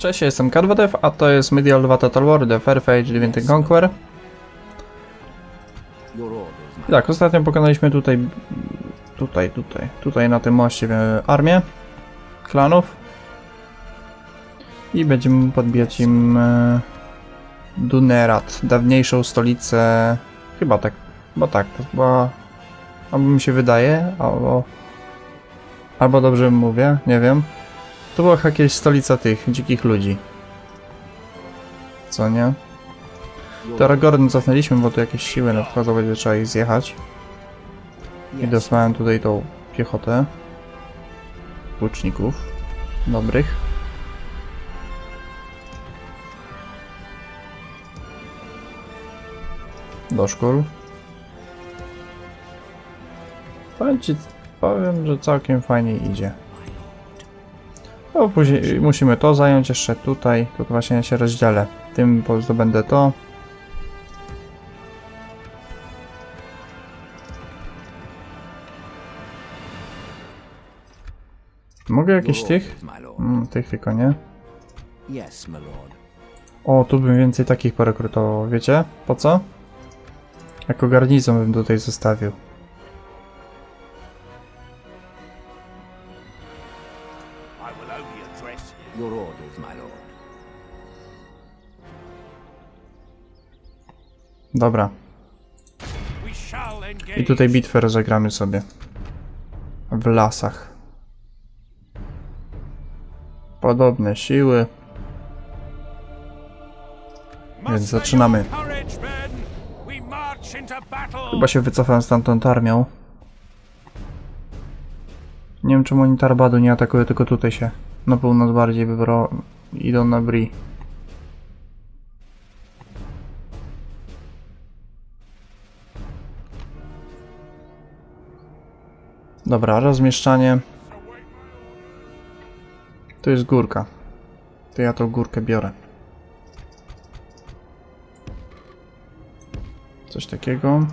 Cześć, jestem Carvadev, a to jest Medial 2 Total War The Fairphage 9 Conquer. Tak, ostatnio pokonaliśmy tutaj, tutaj, tutaj, tutaj na tym moście e, armię klanów. I będziemy podbijać im e, Dunerat, dawniejszą stolicę, chyba tak, bo tak, to chyba, albo mi się wydaje, albo, albo dobrze mówię, nie wiem. To była jakieś stolica tych dzikich ludzi. Co nie? To Aragorn cofnęliśmy, bo tu jakieś siły nadchodzą, będzie trzeba ich zjechać. I dosłałem tutaj tą piechotę. Łuczników. Dobrych. Do szkół. Powiem ci, powiem, że całkiem fajnie idzie. No później musimy to zająć jeszcze tutaj. Tu właśnie ja się rozdzielę. Tym po prostu będę to. Mogę jakieś Your tych? Mm, tych tylko nie. O, tu bym więcej takich porekrutował. Wiecie? Po co? Jako garnizon bym tutaj zostawił. Dobra. I tutaj bitwę rozegramy sobie. W lasach. Podobne siły. Więc zaczynamy. Chyba się wycofałem stamtąd armią. Nie wiem czemu oni Tarbadu nie atakują, tylko tutaj się na północ bardziej wybro... idą na Bri. Dobra, rozmieszczanie. Tu jest górka. To ja tą górkę biorę. Coś takiego.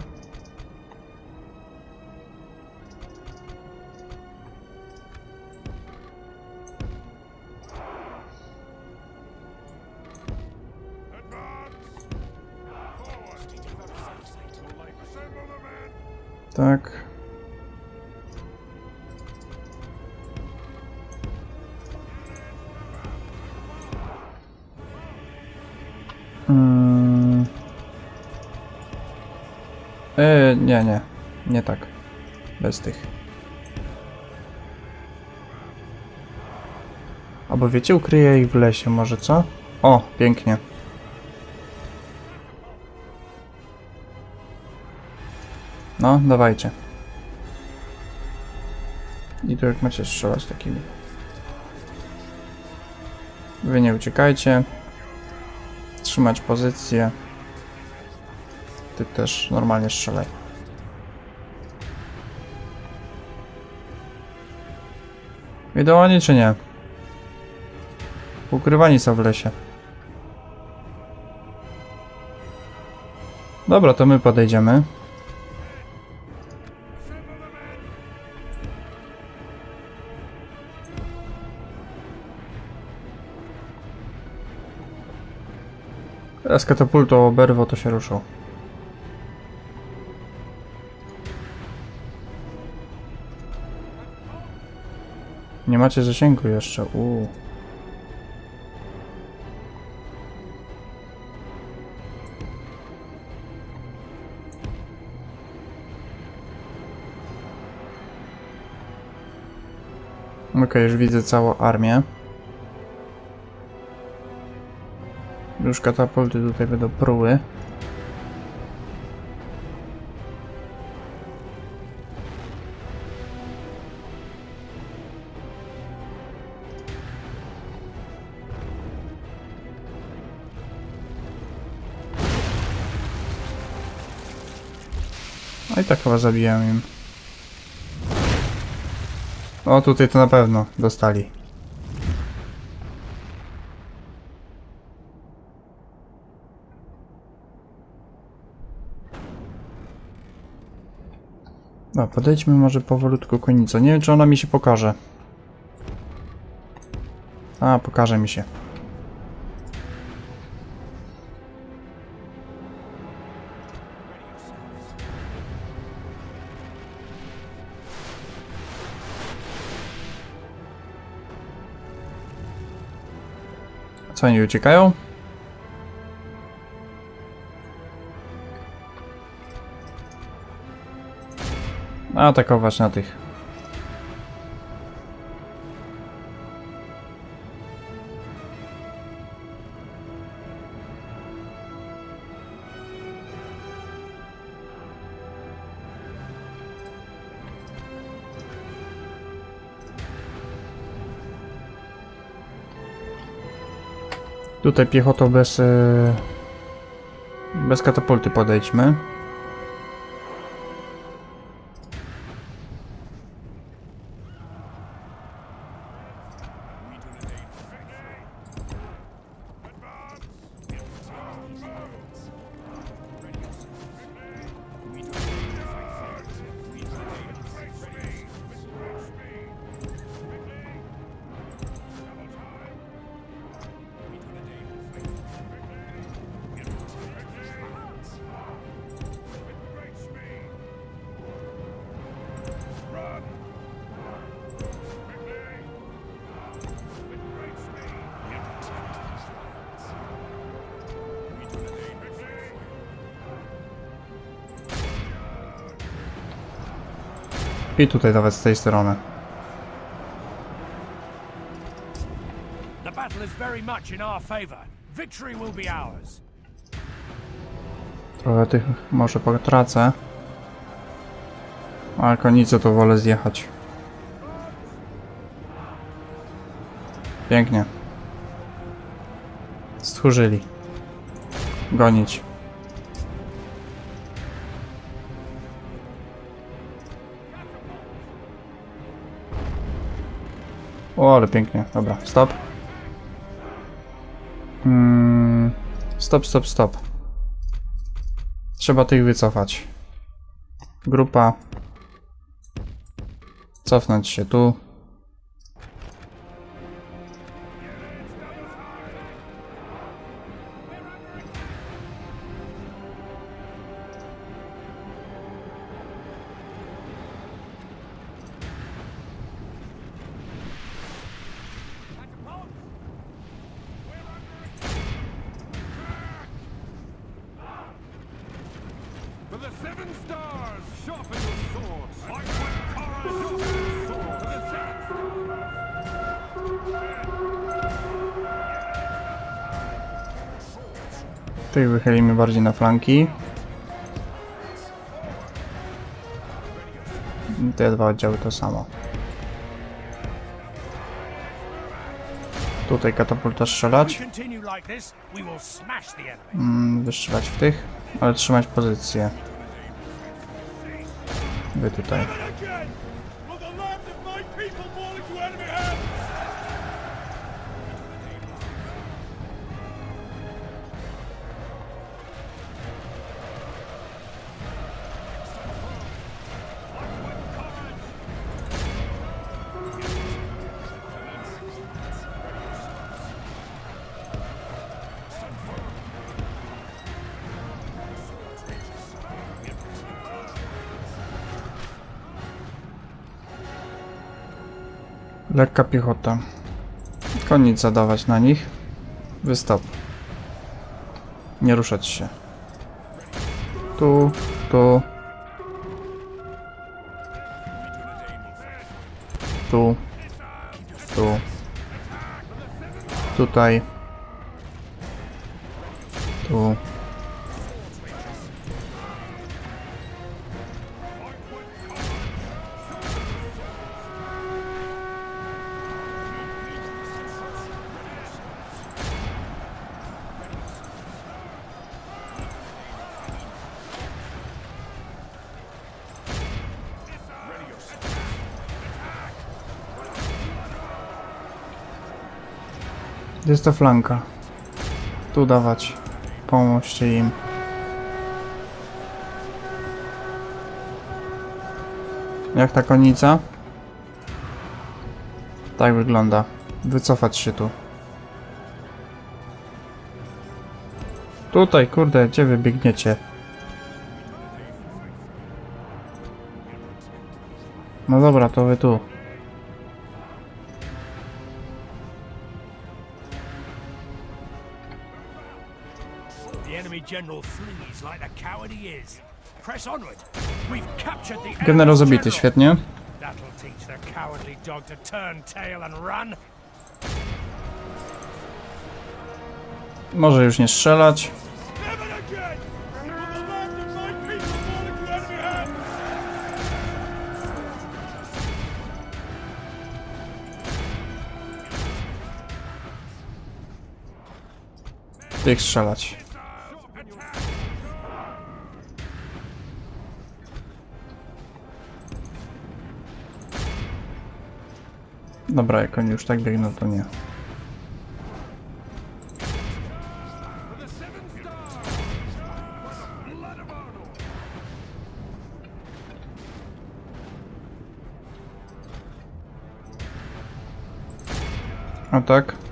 Tak. E, nie, nie. Nie tak. Bez tych. Albo wiecie, ukryję ich w lesie może, co? O, pięknie. No, dawajcie. I tu jak macie strzelać takimi. Wy nie uciekajcie. Trzymać pozycję. Ty też normalnie strzelaj. Idą oni czy nie? Ukrywani są w lesie. Dobra, to my podejdziemy. Teraz katapultą oberwą to się ruszą. Nie macie zasięgu jeszcze, uuu. Okej, już widzę całą armię. Już katapulty tutaj będą pruły. No i tak chyba zabijam im. O, tutaj to na pewno dostali. No, podejdźmy może powolutku konicą. Nie wiem, czy ona mi się pokaże. A, pokaże mi się. Co oni uciekają? Atakować na tych. Tutaj piechotą bez... e, Bez katapulty podejdźmy. I tutaj nawet z tej strony. The battle is very much in our favor. Victory will be ours. Trochę tych może potracę. Ale konicę to wolę zjechać. Pięknie. Stchórzyli. Gonić. O, ale pięknie. Dobra, stop. Mm, stop, stop, stop. Trzeba tych wycofać. Grupa. Cofnąć się tu. Tych wychylimy bardziej na flanki. Te dwa oddziały to samo. Tutaj katapulta strzelać. Mm, wystrzelać w tych, ale trzymać pozycję. Wy tutaj. Lekka piechota. Koniec zadawać na nich. Wystop. Nie ruszać się. Tu, tu. Tu. Tu. Tutaj. Tu. Ta flanka? Tu dawać. Pomóżcie im. Jak ta konica? Tak wygląda. Wycofać się tu. Tutaj, kurde, gdzie wy biegniecie? No dobra, to wy tu. Tail and run. Może już nie strzelać. Never again Dobra, jak oni już tak biegną, to nie. A tak?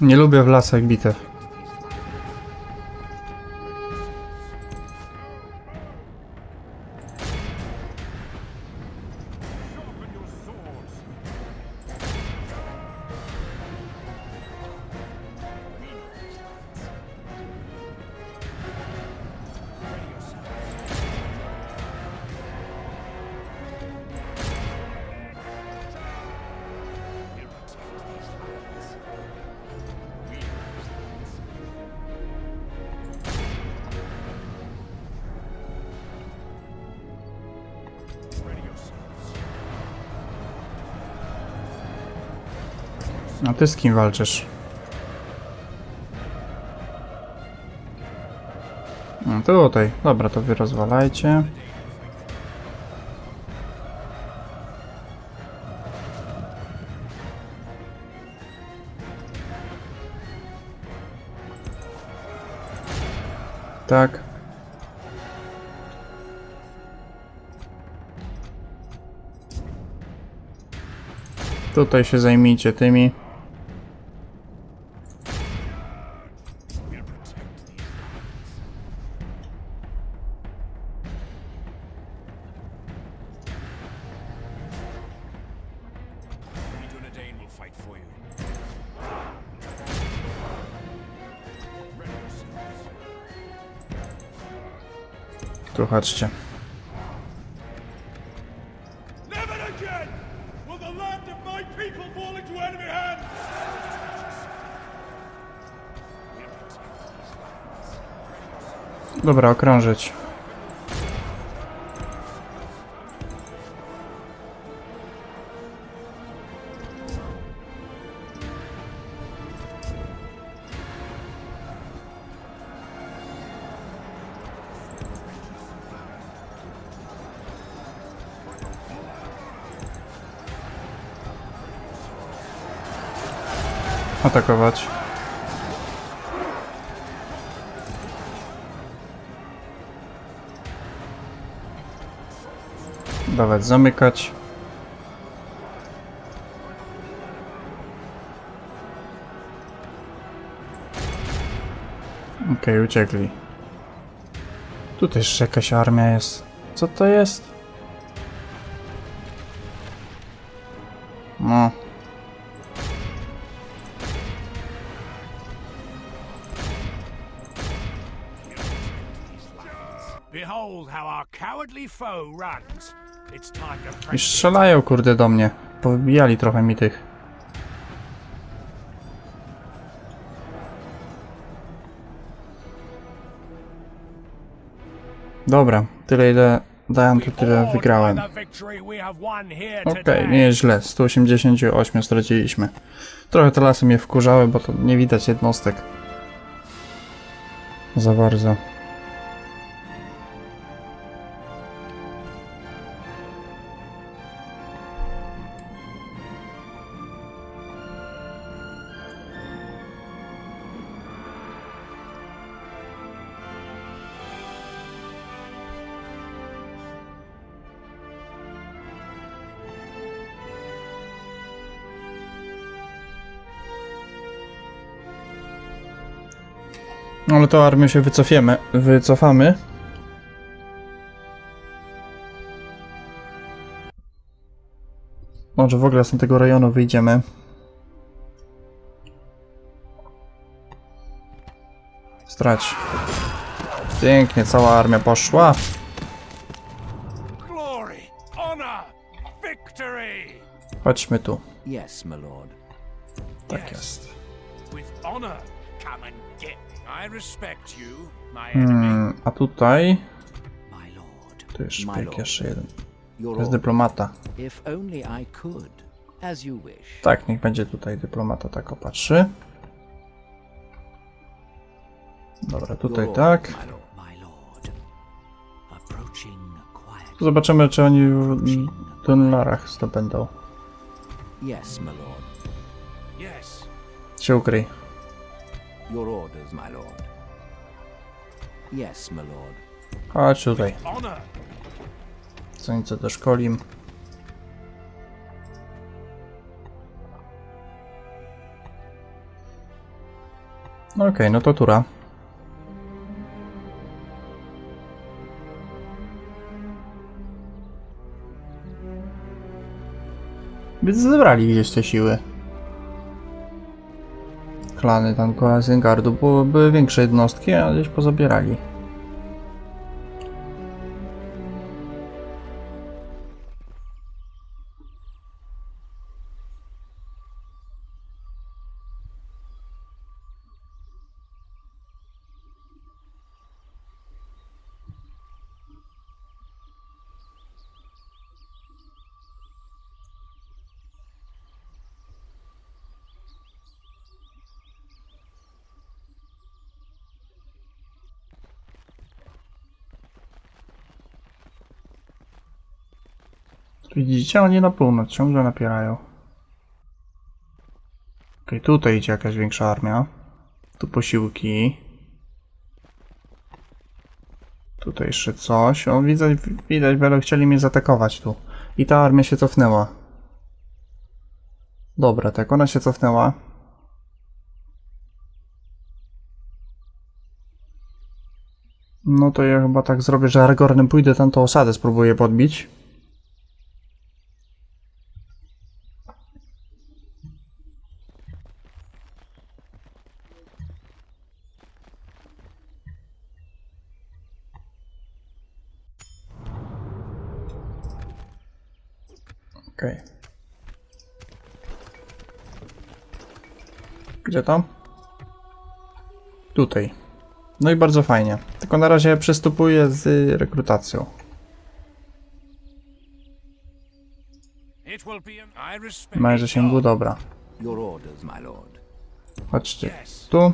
Nie lubię w lasach bitew. A ty z kim walczysz? No tutaj. Dobra, to wy rozwalajcie. Tak. Tutaj się zajmijcie tymi. Hands! Dobra, okrążyć. Atakować. Dawać zamykać. Okej, uciekli. Tu też jakaś armia jest. Co to jest? I strzelają kurde do mnie. Powybijali trochę mi tych. Dobra, tyle ile dałem, to tyle wygrałem. Okej, today. nie jest źle. 188 straciliśmy. Trochę te lasy mnie wkurzały, bo to nie widać jednostek. Za bardzo. Ale to armię się wycofiemy, wycofamy. Może w ogóle z tego rejonu wyjdziemy. Strać. Pięknie, cała armia poszła. Chodźmy tu. Yes, my lord. Tak jest. Hmm, a tutaj... Tu jest My szpieg jeszcze jeden. To jest dyplomata. If only I could. As you wish. Tak, niech będzie tutaj dyplomata tak opatrzy. Dobra, tutaj tak. Zobaczymy, czy oni w tunlarach zdobędą. Się ukryj. Your orders, my lord. Yes, my lord. Chodź tutaj. honor. Co nieco doszkolim. No Okej, no to tura. Więc zebrali gdzieś te siły. Klany tam koło Zengardu było- były większe jednostki, a gdzieś pozabierali. Widzicie, oni na północ ciągle napierają. Okej, tutaj idzie jakaś większa armia. Tu posiłki. Tutaj jeszcze coś. O, widać, widać, będą chcieli mnie zaatakować tu. I ta armia się cofnęła. Dobra, tak, ona się cofnęła. No to ja chyba tak zrobię, że Argornem pójdę tam tą osadę spróbuję podbić. Okej. Gdzie tam? Tutaj. No i bardzo fajnie. Tylko na razie przystupuję z rekrutacją. Małe zasięgu, dobra. Chodźcie tu.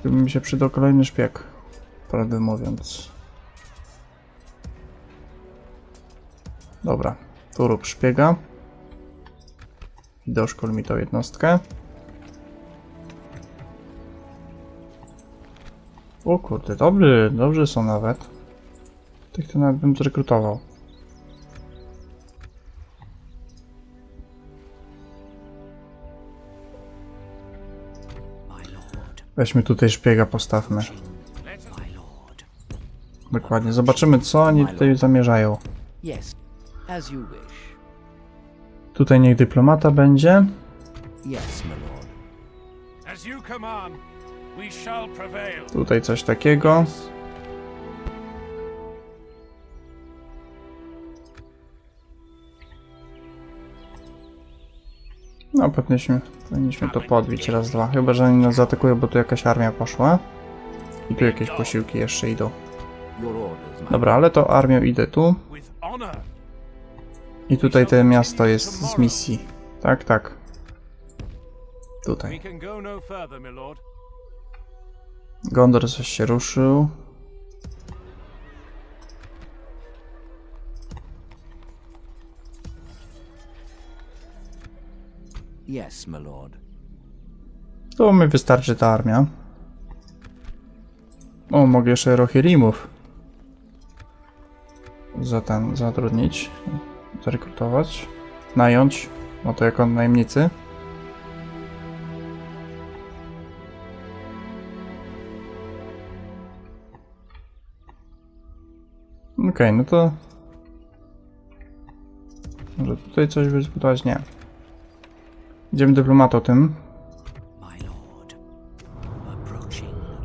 Gdyby mi się przydał kolejny szpieg. Prawdę mówiąc. Dobra. Tu rób szpiega. Doszkol mi tą jednostkę. O kurde, dobry, dobrzy są nawet. Tych to nawet bym zrekrutował. Weźmy tutaj szpiega, postawmy. Dokładnie. Zobaczymy, co oni tutaj zamierzają. Yes. As you wish. Tutaj niech dyplomata będzie. Yes, my lord. As you command, we shall prevail. Tutaj coś takiego. No, powinniśmy, powinniśmy to podbić raz, dwa. Chyba, że oni nas zaatakują, bo tu jakaś armia poszła. I tu jakieś posiłki jeszcze idą. Dobra, ale to armią idę tu. I tutaj to miasto jest z misji. Tak, tak. Tutaj. no. Gondor coś się ruszył. Yes, my lord. To mi wystarczy ta armia. O, mogę jeszcze Rohirrimów za ten zatrudnić, zarekrutować, nająć, no to jako najemnicy. Okej, okay, no to... Może tutaj coś wyzbudować? Nie. Idziemy dyplomata o tym.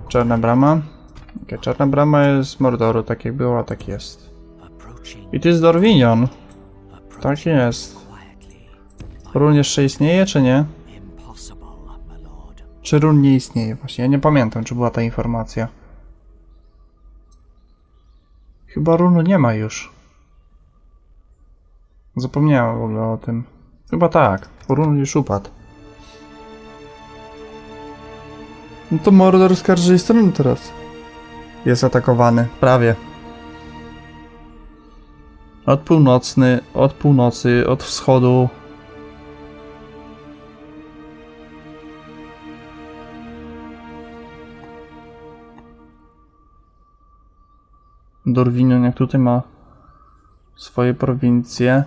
Czarna brama. Okay, czarna brama jest Mordoru, tak jak była, tak jest. I to jest Dorwinion. Tak jest. Run jeszcze istnieje, czy nie? Czy run nie istnieje? Właśnie, ja nie pamiętam, czy była ta informacja. Chyba runu nie ma już. Zapomniałem w ogóle o tym. Chyba tak, run już upadł. No to Mordor z każdej teraz. Jest atakowany, prawie. Od północny, od północy, od wschodu. Dorwinion jak tutaj ma swoje prowincje.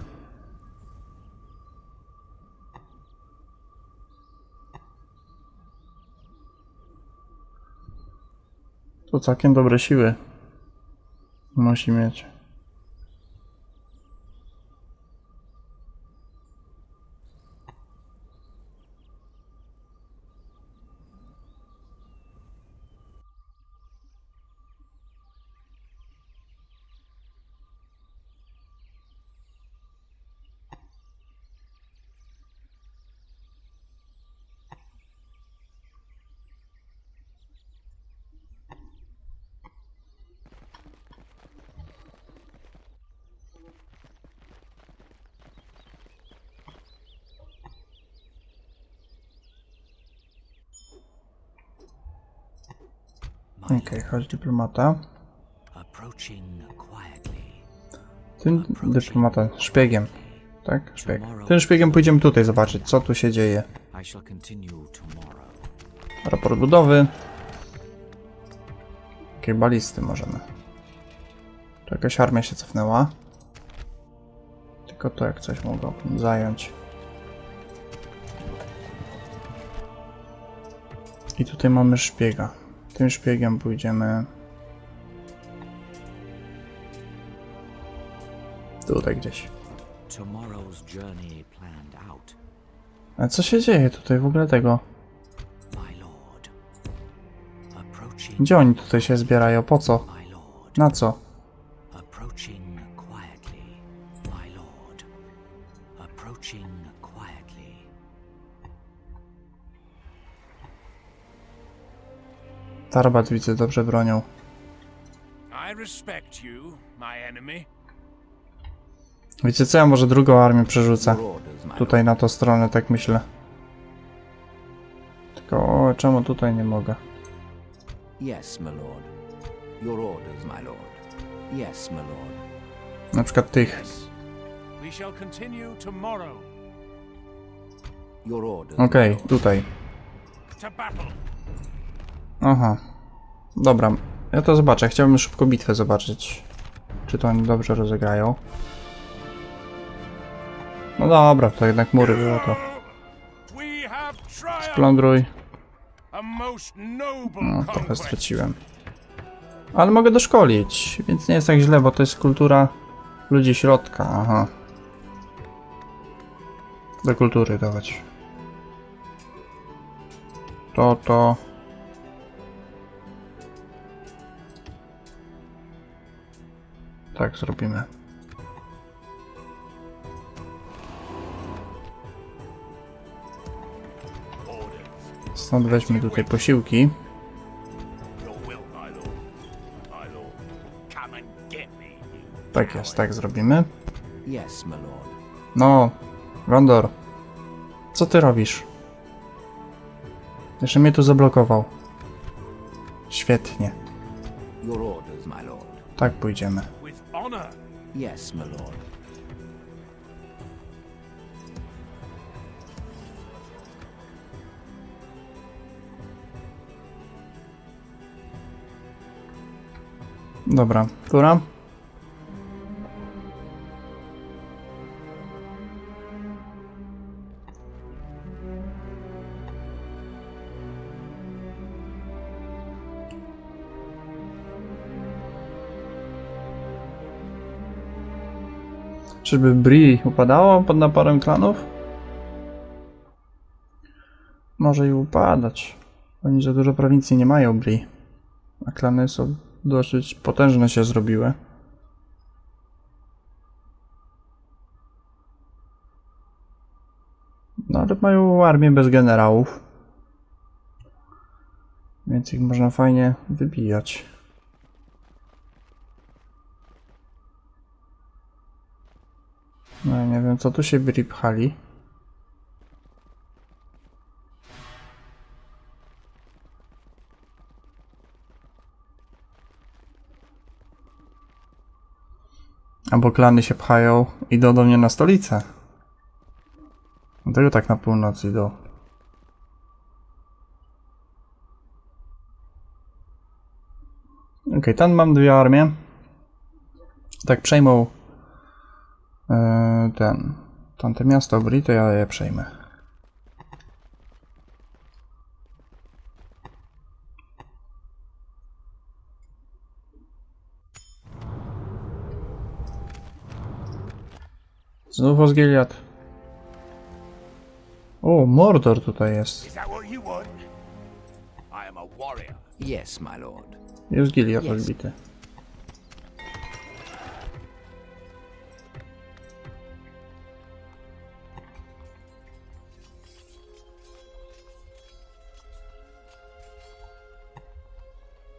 To całkiem dobre siły musi mieć. Chodź dyplomata. Ten dyplomata szpiegiem. Tak? Szpieg. Tym szpiegiem pójdziemy tutaj zobaczyć, co tu się dzieje. Raport budowy. Jakie balisty możemy. Tu jakaś armia się cofnęła. Tylko to jak coś mogłabym zająć. I tutaj mamy szpiega. Tym szpiegiem pójdziemy. Tutaj gdzieś. A co się dzieje tutaj w ogóle tego? Gdzie oni tutaj się zbierają? Po co? Na co? Tarbat widzę dobrze bronią. Wiecie co, ja może drugą armię przerzucę. Tutaj na tą stronę, tak myślę. Tylko o, czemu tutaj nie mogę? Yes, my lord. Your orders, my lord. Yes, my lord. Na przykład tych. Okej, tutaj. Aha. Dobra, ja to zobaczę. Chciałbym szybko bitwę zobaczyć. Czy to oni dobrze rozegrają. No dobra, to jednak mury było to. We have triumphed. Plądruj. A most noble No, trochę straciłem. Ale mogę doszkolić, więc nie jest tak źle, bo to jest kultura ludzi środka. Aha. Do kultury dawać. To, to. Tak zrobimy. Stąd weźmy tutaj posiłki. Tak jest, tak zrobimy. No, Gondor. Co ty robisz? Jeszcze mnie tu zablokował. Świetnie. Tak pójdziemy. Yes, my lord. Dobra, która? Czyżby Bri upadało pod naporem klanów? Może i upadać. Oni za dużo prowincji nie mają Bri. A klany są dosyć potężne się zrobiły. No ale mają armię bez generałów. Więc ich można fajnie wybijać. No nie wiem co tu się byli pchali. Albo klany się pchają, idą do mnie na stolicę. Dlatego tak na północ idą. Okej, tam mam dwie armie. Tak przejmą ten, tamte miasto Bri, to ja je przejmę. Znów Osgiliad. O, Mordor tutaj jest. Is that what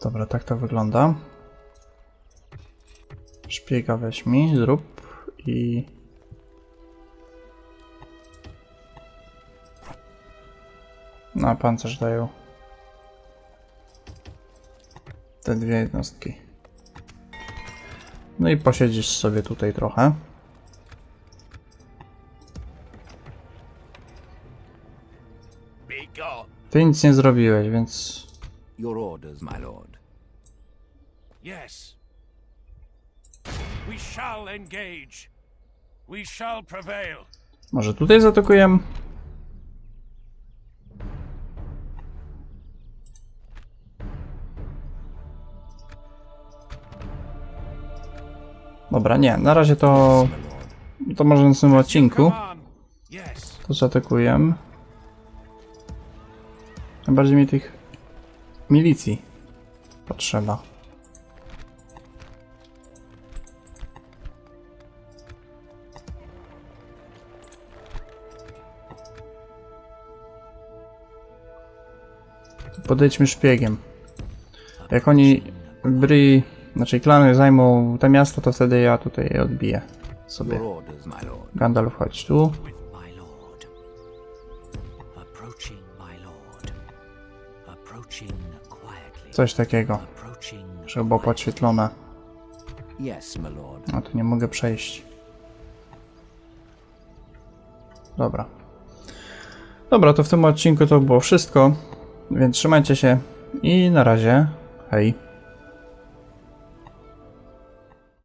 Dobra, tak to wygląda. Szpiega weź mi, zrób i... Na pancerz dają. Te dwie jednostki. No i posiedzisz sobie tutaj trochę. Ty nic nie zrobiłeś, więc Your orders, my lord. Yes. We shall engage. We shall prevail. może tutaj zaatakujemy? Dobra, nie, na razie to, to może na następnym odcinku to zaatakujemy. Najbardziej mi tych milicji potrzeba. Podejdźmy szpiegiem. Jak oni Bri, znaczy klany zajmą te miasto, to wtedy ja tutaj je odbiję sobie. Gandalf, chodź tu. Coś takiego, żeby było podświetlone. A tu nie mogę przejść. Dobra. Dobra, to w tym odcinku to było wszystko. Więc trzymajcie się i na razie. Hej.